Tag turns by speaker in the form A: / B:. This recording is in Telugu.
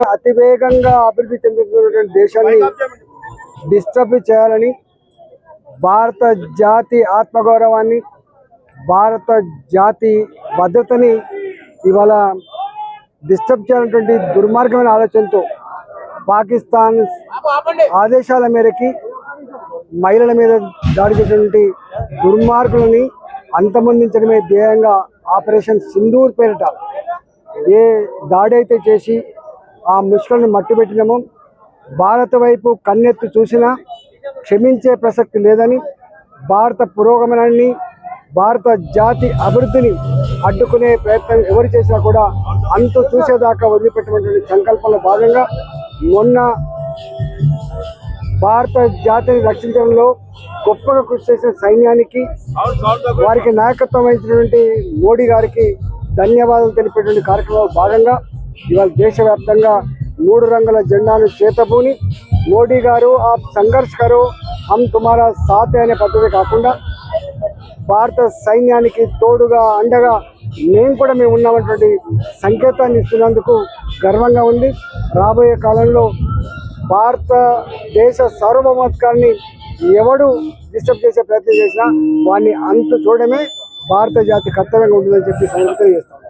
A: అతి వేగంగా అభివృద్ధి చెందుతున్నటువంటి దేశాన్ని డిస్టర్బ్ చేయాలని భారత జాతి ఆత్మగౌరవాన్ని భారత జాతి భద్రతని ఇవాళ డిస్టర్బ్ చేయాలన్నటువంటి దుర్మార్గమైన ఆలోచనతో పాకిస్తాన్ ఆదేశాల మేరకి మహిళల మీద దాడి చేసినటువంటి దుర్మార్గులని అంతమొందించడమే ధ్యేయంగా ఆపరేషన్ సింధూర్ పేరిట ఏ దాడి అయితే చేసి ఆ ముష్కలను మట్టిపెట్టినామో భారత వైపు కన్నెత్తి చూసినా క్షమించే ప్రసక్తి లేదని భారత పురోగమనాన్ని భారత జాతి అభివృద్ధిని అడ్డుకునే ప్రయత్నం ఎవరు చేసినా కూడా అంతు చూసేదాకా వదిలిపెట్టినటువంటి సంకల్పంలో భాగంగా మొన్న భారత జాతిని రక్షించడంలో గొప్పగా కృషి చేసిన సైన్యానికి వారికి నాయకత్వం వహించినటువంటి మోడీ గారికి ధన్యవాదాలు తెలిపేటువంటి కార్యక్రమంలో భాగంగా ఇవాళ దేశవ్యాప్తంగా మూడు రంగుల జెండాను చేతబూని మోడీ గారు ఆ సంఘర్ష్ గారు హమ్ తుమారా సాతే అనే పద్ధతి కాకుండా భారత సైన్యానికి తోడుగా అండగా మేము కూడా మేము ఉన్నామన్నటువంటి సంకేతాన్ని ఇస్తున్నందుకు గర్వంగా ఉంది. రాబోయే కాలంలో భారతదేశ సార్వభౌమత్వాన్ని ఎవడు డిస్టర్బ్ చేసే ప్రయత్నం చేసినా వాడిని అంతు చూడడమే భారత జాతి కర్తవ్యంగా ఉంటుందని చెప్పి సంగతి తెలియజేస్తాం